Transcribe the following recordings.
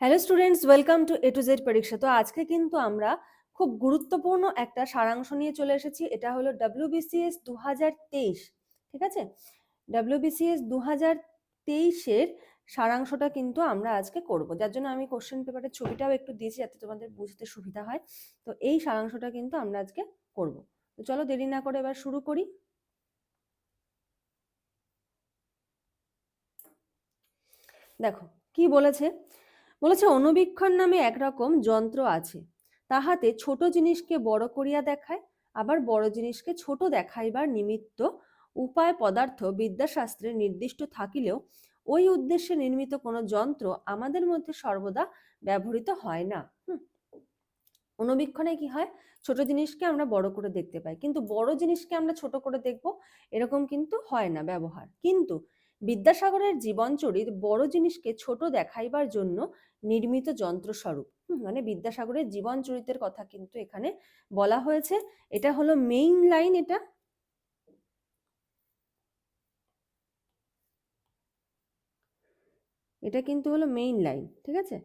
Hello students welcome to A to Z পরীক্ষা তো আজকে কিন্তু আমরা খুব গুরুত্বপূর্ণ একটা সারাংশ নিয়ে চলে এসেছি, এটা হলো ডাব্লিউবিসিএস দু হাজার তেইশ। ঠিক আছে? ডাব্লিউ ডাব্লিউবিসিএস দু হাজার তেইশের সারাংশটা কিন্তু আমরা আজকে করব। যার জন্য আমি কোশ্চেন পেপারের ছবিটাও একটু দিয়েছি যাতে তোমাদের বুঝতে সুবিধা হয়। তো এই সারাংশটা কিন্তু আমরা আজকে করব। তো চলো দেরি না করে এবার শুরু করি। দেখো, কি বলেছে? বলেছে অনুবীক্ষণ নামে একরকম যন্ত্র আছে। তাহাতে ছোট জিনিসকে বড় করিয়া দেখায়, আবার বড় জিনিসকে ছোট দেখাইবার নিমিত্ত উপায় পদার্থ বিদ্যাশাস্ত্রে নির্দিষ্ট থাকিলেও ওই উদ্দেশ্যে নির্মিত কোনো যন্ত্র আমাদের মধ্যে সর্বদা ব্যবহৃত হয় না। অনুবীক্ষণে কি হয়? ছোট জিনিসকে আমরা বড় করে দেখতে পাই, কিন্তু বড় জিনিসকে আমরা ছোট করে দেখব, এরকম কিন্তু হয় না ব্যবহার। কিন্তু বিদ্যাসাগরের জীবনচরিত বড় জিনিসকে ছোট দেখাইবার জন্য নির্মিত যন্ত্রস্বরূপ। মানে বিদ্যাসাগরের জীবন চরিতের কথা কিন্তু এখানে বলা হয়েছে। এটা হলো মেইন লাইন এটা। এটা কিন্তু হলো মেইন লাইন ঠিক আছে?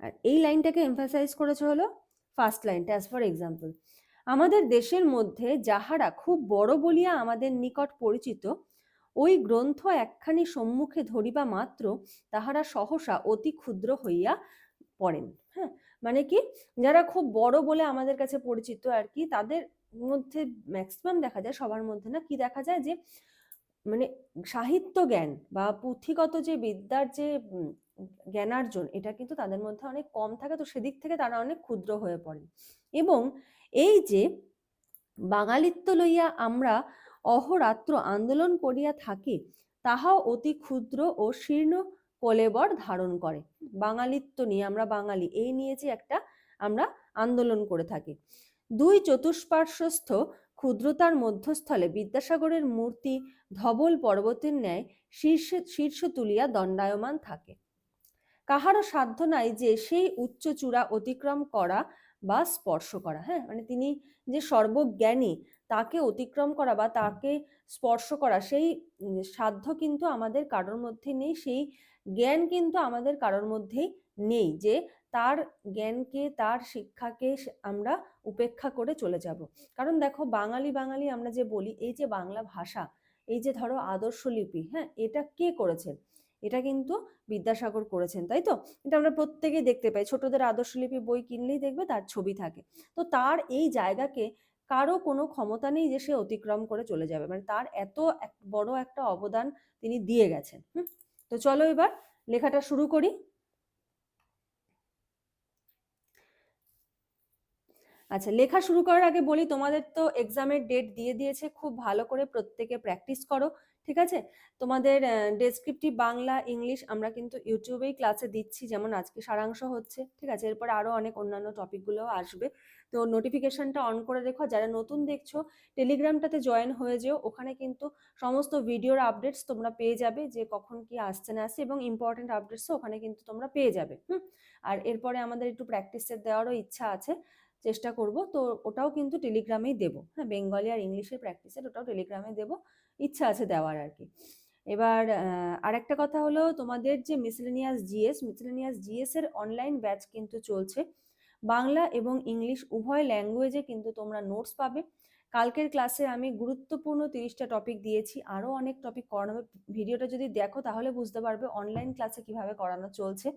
আর এই লাইনটাকে এমফাসাইজ করেছে হলো ফার্স্ট লাইনটা অ্যাজ ফর এক্সাম্পল আমাদের দেশের মধ্যে যাহারা খুব বড় বলিয়া আমাদের নিকট পরিচিত, ওই গ্রন্থ একখানি সম্মুখে ধরিবা মাত্র তাহারা সহসা অতি ক্ষুদ্র হইয়া পড়েন। হ্যাঁ মানে কি, যারা খুব বড় বলে আমাদের কাছে পরিচিত আর কি, তাদের মধ্যে ম্যাক্সিমাম দেখা যায়, সবার মধ্যে না কি দেখা যায় যে মানে সাহিত্য জ্ঞান বা পুঁথিগত যে বিদ্যার যে জ্ঞানার্জন, এটা কিন্তু তাদের মধ্যে অনেক কম থাকে। তো সেদিক থেকে তারা অনেক ক্ষুদ্র হয়ে পড়েন। এবং এই যে বাঙালিত্ব লইয়া আমরা অহরাত্র আন্দোলন করিয়া থাকি, তাহাও অতি ক্ষুদ্র ও শীর্ণ কলেবর ধারণ করে। বাঙালিত্ব নিয়ে আমরা বাঙালি, এই নিয়ে যে একটা আমরা আন্দোলন করে থাকি। দুই চতুষ্পার্শ্বস্থ ক্ষুদ্রতার মধ্যস্থলে বিদ্যাসাগরের মূর্তি ধবল পর্বতের ন্যায় শীর্ষে, শীর্ষ তুলিয়া দণ্ডায়মান থাকে। কাহারও সাধ্য নাই যে সেই উচ্চ চূড়া অতিক্রম করা বা স্পর্শ করা হ্যাঁ? মানে তিনি যে সর্বজ্ঞানী, তাকে অতিক্রম করা বা তাকে স্পর্শ করা, সেই সাধ্য কিন্তু আমাদের কারোর মধ্যে নেই, সেই জ্ঞান কিন্তু আমাদের কারোর মধ্যেই নেই যে তার জ্ঞানকে, তার শিক্ষাকে আমরা উপেক্ষা করে চলে যাব। কারণ দেখো বাঙালি বাঙালি আমরা যে বলি, এই যে বাংলা ভাষা, এই যে ধরো আদর্শ লিপি হ্যাঁ? এটা কে করেছেন? এটা কিন্তু বিদ্যাসাগর করেছেন, তাই তো? এটা আমরা প্রত্যেকেই দেখতে পাই। ছোটদের আদর্শলিপি বই কিনলেই দেখবে তার ছবি থাকে। তো তার এই জায়গাকে কারও কোনো ক্ষমতা নেই যে সে অতিক্রম করে চলে যাবে। মানে তার এত এক, বড় একটা অবদান তিনি দিয়ে গেছেন, হুম? তো চলো এবার লেখাটা শুরু করি। আচ্ছা লেখা শুরু করার আগে বলি, তোমাদের তো এক্সামের ডেট দিয়ে দিয়েছে। খুব ভালো করে প্রত্যেকে প্র্যাকটিস করো। ঠিক আছে? তোমাদের ডেসক্রিপটিভ বাংলা ইংলিশ আমরা কিন্তু ইউটিউবেই ক্লাসে দিচ্ছি, যেমন আজকে সারাংশ হচ্ছে, ঠিক আছে? এরপর আরও অনেক অন্যান্য টপিকগুলোও আসবে। তো নোটিফিকেশনটা অন করে রেখো যারা নতুন দেখছ টেলিগ্রামটাতে জয়েন হয়ে যেও, ওখানে কিন্তু সমস্ত ভিডিওর আপডেটস তোমরা পেয়ে যাবে, যে কখন কি আসছে না আসছে, এবং ইম্পর্টেন্ট আপডেটসও ওখানে কিন্তু তোমরা পেয়ে যাবে, হুম? আর এরপরে আমাদের একটু প্র্যাকটিসের দেওয়ারও ইচ্ছা আছে, চেষ্টা করব। তো ওটাও কিন্তু টেলিগ্রামেই দেবো হ্যাঁ? বেঙ্গলি আর ইংলিশের প্র্যাকটিসের ওটাও টেলিগ্রামে দেবো। ইচ্ছা আছে দেওয়ার আর কি এবার আরেকটা কথা হলো তোমাদের যে মিসলেনিয়াস জিএস মিসলেনিয়াস জিএস এর অনলাইন ব্যাচ কিন্তু চলছে। বাংলা এবং ইংলিশ উভয় ল্যাঙ্গুয়েজে কিন্তু তোমরা নোটস পাবে। কালকের ক্লাসে আমি গুরুত্বপূর্ণ তিরিশটা টপিক দিয়েছি। আরও অনেক টপিক করানো, ভিডিওটা যদি দেখো তাহলে বুঝতে পারবে অনলাইন ক্লাসে কীভাবে করানো চলছে।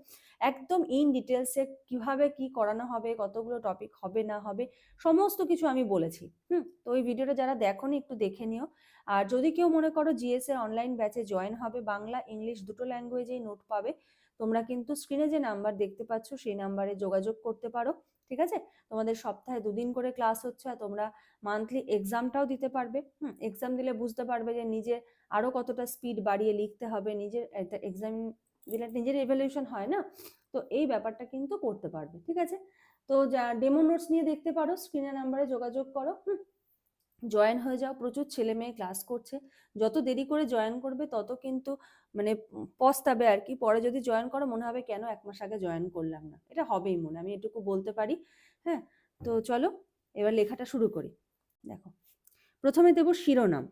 একদম ইন ডিটেলসে কীভাবে কি করানো হবে, কতগুলো টপিক হবে না হবে, সমস্ত কিছু আমি বলেছি। হুম, তো ওই ভিডিওটা যারা দেখো একটু দেখে নিও। আর যদি কেউ মনে করো জিএস এর অনলাইন ব্যাচে জয়েন হবে, বাংলা ইংলিশ দুটো ল্যাঙ্গুয়েজেই নোট পাবে, তোমরা কিন্তু স্ক্রিনে যে নাম্বার দেখতে পাচ্ছ, সেই নাম্বারে যোগাযোগ করতে পারো, ঠিক আছে? তোমাদের সপ্তাহে দুদিন করে ক্লাস হচ্ছে আর তোমরা মান্থলি এক্সামটাও দিতে পারবে, হুম? এক্সাম দিলে বুঝতে পারবে যে নিজে আরও কতটা স্পিড বাড়িয়ে লিখতে হবে, নিজের এক্সাম দিলে নিজের এভ্যালুয়েশন হয় না? তো এই ব্যাপারটা কিন্তু করতে পারবে, ঠিক আছে? তো যা ডেমো নোটস নিয়ে দেখতে পারো স্ক্রিনে নাম্বারে যোগাযোগ করো, হুম? জয়েন হয়ে যাও। প্রচুর ছেলে মেয়ে ক্লাস করছে। যত দেরি করে জয়েন করবে, তত কিন্তু মানে পস্তাবে আর কি। পরে যদি জয়েন করো, মনে হবে কেন এক মাস আগে জয়েন করলাম না? এটা হবেই মনে। আমি এটুকু বলতে পারি। হ্যাঁ? তো চলো, এবার লেখাটা শুরু করি। দেখো। প্রথমে দেব শিরোনাম।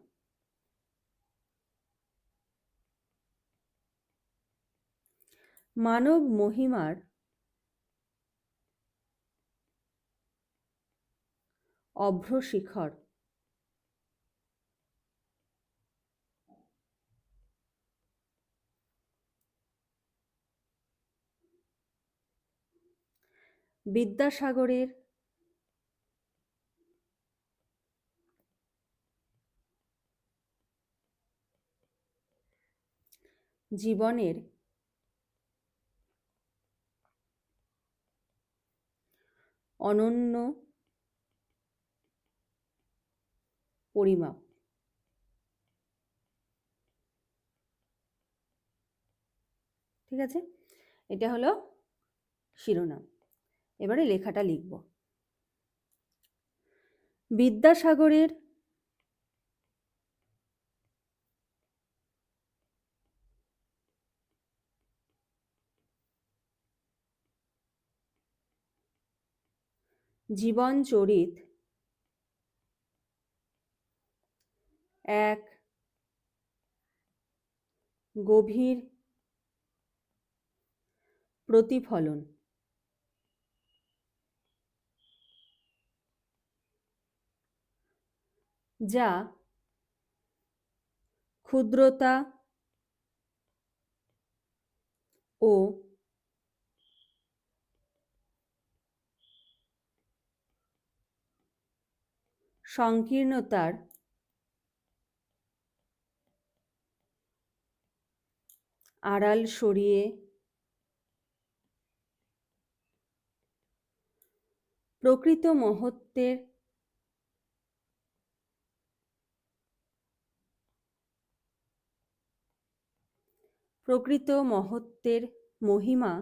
মানব মহিমার অভ্রশিখর। বিদ্যাসাগরের জীবনের অনন্য পরিমাপ। ঠিক আছে? এটা হলো শিরোনাম। এবারে লেখাটা লিখব। বিদ্যাসাগরের জীবন চরিত এক গভীর প্রতিফলন। যা ক্ষুদ্রতা ও সংকীর্ণতার আড়াল সরিয়ে প্রকৃত মহত্বের প্রকৃত মহত্বের মহিমা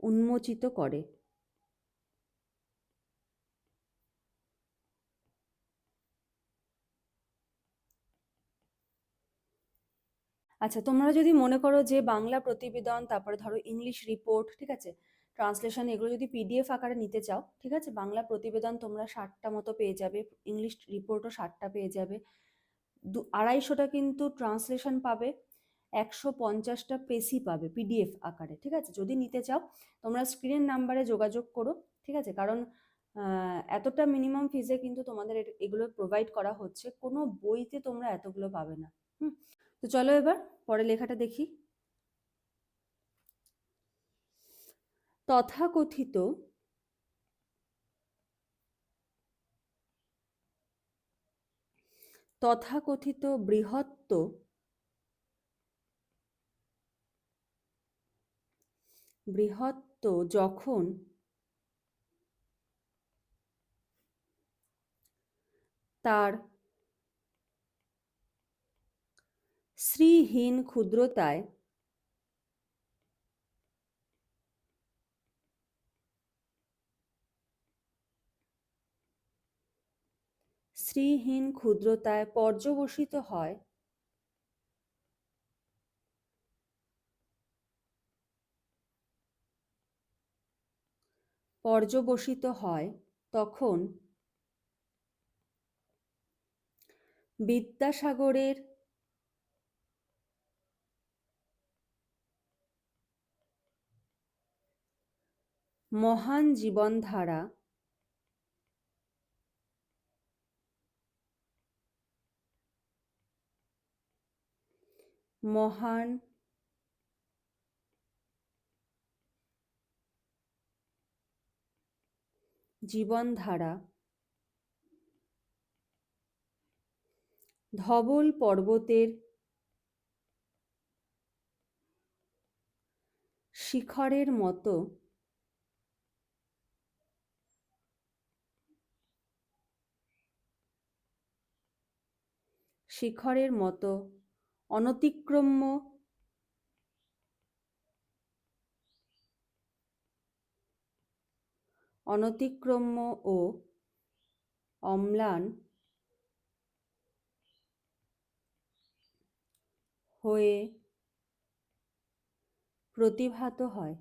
উন্মোচিত করে। আচ্ছা তোমরা যদি মনে করো যে বাংলা প্রতিবেদন, তারপরে ধরো ইংলিশ রিপোর্ট ঠিক আছে? ট্রান্সলেশন এগুলো যদি পিডিএফ আকারে নিতে চাও, ঠিক আছে? বাংলা প্রতিবেদন তোমরা ষাটটা মতো পেয়ে যাবে ইংলিশ রিপোর্টও ষাটটা পেয়ে যাবে। দু আড়াইশোটা কিন্তু ট্রান্সলেশন পাবে, একশো পঞ্চাশটা পেসি পাবে পিডিএফ আকারে, ঠিক আছে? যদি নিতে চাও, তোমরা স্ক্রিনের নাম্বারে যোগাযোগ করো, ঠিক আছে? কারণ এতটা মিনিমাম ফিজে কিন্তু তোমাদের এগুলো প্রোভাইড করা হচ্ছে, কোনো বইতে তোমরা এতগুলো পাবে না, হুম? তো চলো এবার পরে লেখাটা দেখি। তথাকথিত তথাকথিত বৃহত্ত বৃহত্ত যখন তার শ্রীহীন ক্ষুদ্রতায় শ্রীহীন ক্ষুদ্রতায় পর্যবসিত হয়। পর্যবসিত হয় তখন বিদ্যাসাগরের মহান জীবনধারা মহান জীবনধারা ধবল পর্বতের শিখরের মতো শিখরের মতো অনতিক্রম্য অনতিক্রম্য ও অম্লান হয়ে প্রতিভাত হয়।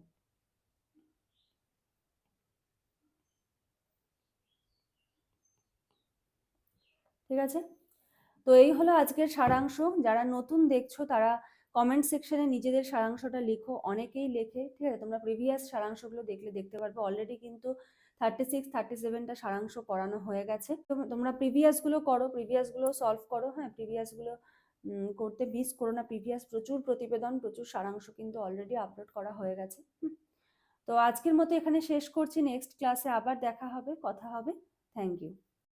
ঠিক আছে? তো এই হলো আজকের সারাংশ। যারা নতুন দেখছ, তারা কমেন্ট সেকশনে নিজেদের সারাংশটা লিখো। অনেকেই লেখে, ঠিক আছে? তোমরা প্রিভিয়াস সারাংশগুলো দেখলে দেখতে পারবে। অলরেডি কিন্তু থার্টি সিক্স থার্টি সেভেনটা সারাংশ করানো হয়ে গেছে। তোমরা প্রিভিয়াসগুলো করো প্রিভিয়াসগুলো সলভ করো হ্যাঁ? প্রিভিয়াসগুলো করতে মিস করো না। প্রিভিয়াস প্রচুর প্রতিবেদন, প্রচুর সারাংশ কিন্তু অলরেডি আপলোড করা হয়ে গেছে। তো আজকের মতো এখানে শেষ করছি। নেক্সট ক্লাসে আবার দেখা হবে, কথা হবে। Thank you